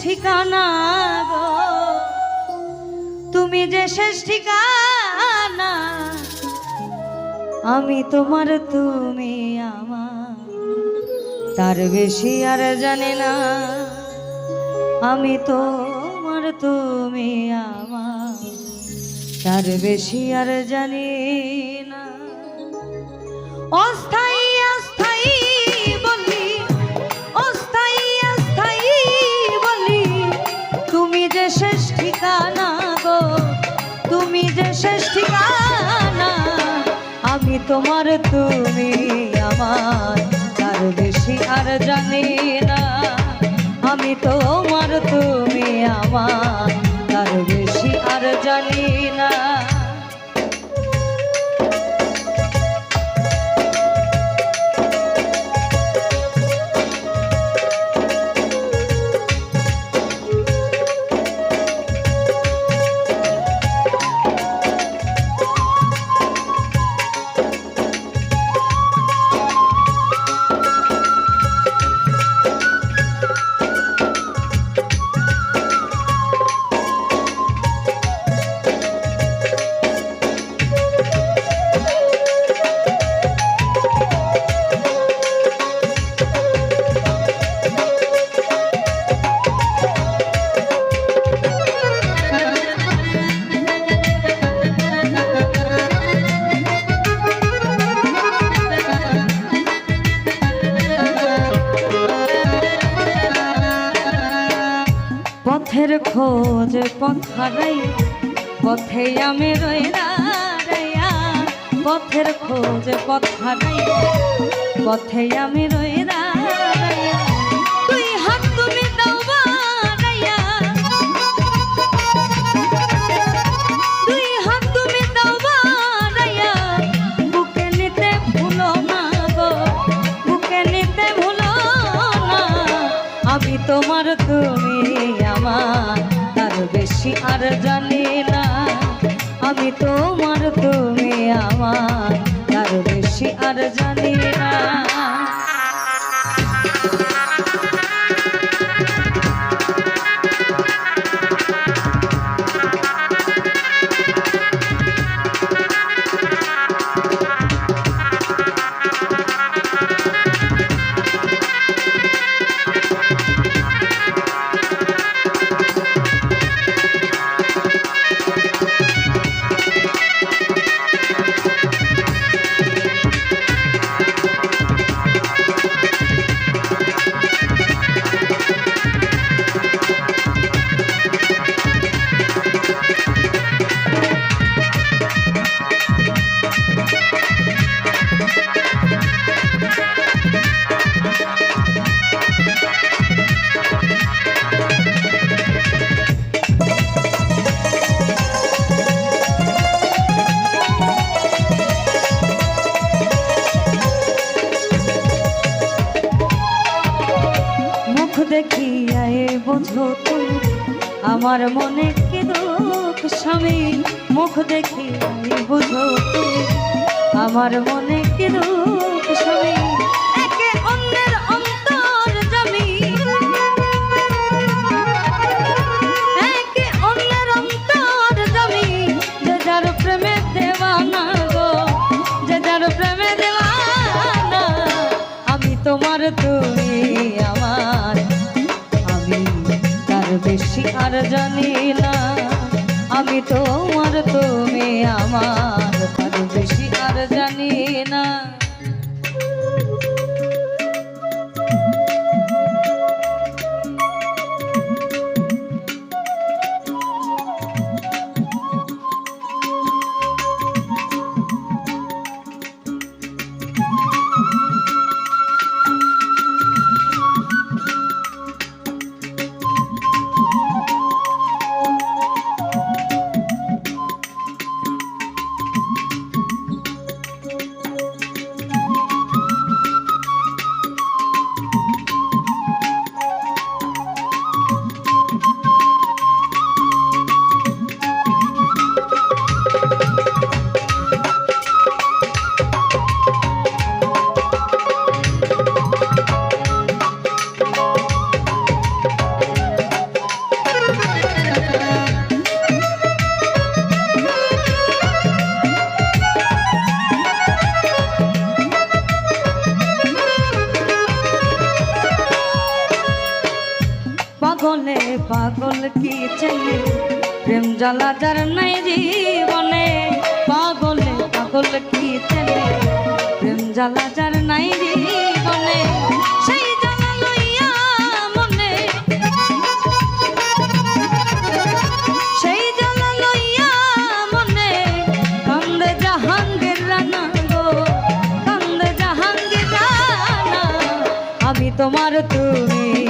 ঠিকানা গো, তুমি যে শেষ ঠিকানা, আমি তোমার তুমি আমার। তার বেশি আর জানি না, আমি তোমার তুমি আমার। তার বেশি আর জানি না। অস্থায়ী অস্থায়ী তোমার তুমি আমার তার বেশি আর জানি না। আমি তোমার তুমি আমার খোঁজ পথ হারাই, পথে আমি রই দাঁড়াইয়া পথের খোঁজ পথ হারাই, পথে আমি রই তুই হাত তুমি দাও বাড়াইয়া দুই হাত তুমি দাও নিতে ভুলো না গো নিতে ভুলো না। আমি তোমার তুমি আমার বেশি আর জানি না আমি তোমার তুমি আমার তার বেশি আর জানি না। তুমি, আমার মনে কি দুঃখ স্বামী? মুখ দেখি বুঝো তুমি, আমার মনে কি দুঃখ স্বামী? বেশি আর জানি না। আমি তোমার তুমি আমার। বেশি আর জানি না। জ্বালা যার নাই জীবনে। পাগলে পাগল কি চেনে প্রেম জ্বালা যার নাই জীবনে। সেই জ্বালা মনে। গো। আমি তোমার তুমি।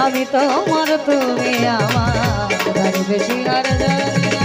আমি তোমার তুমি আমার। বেশি আর জানি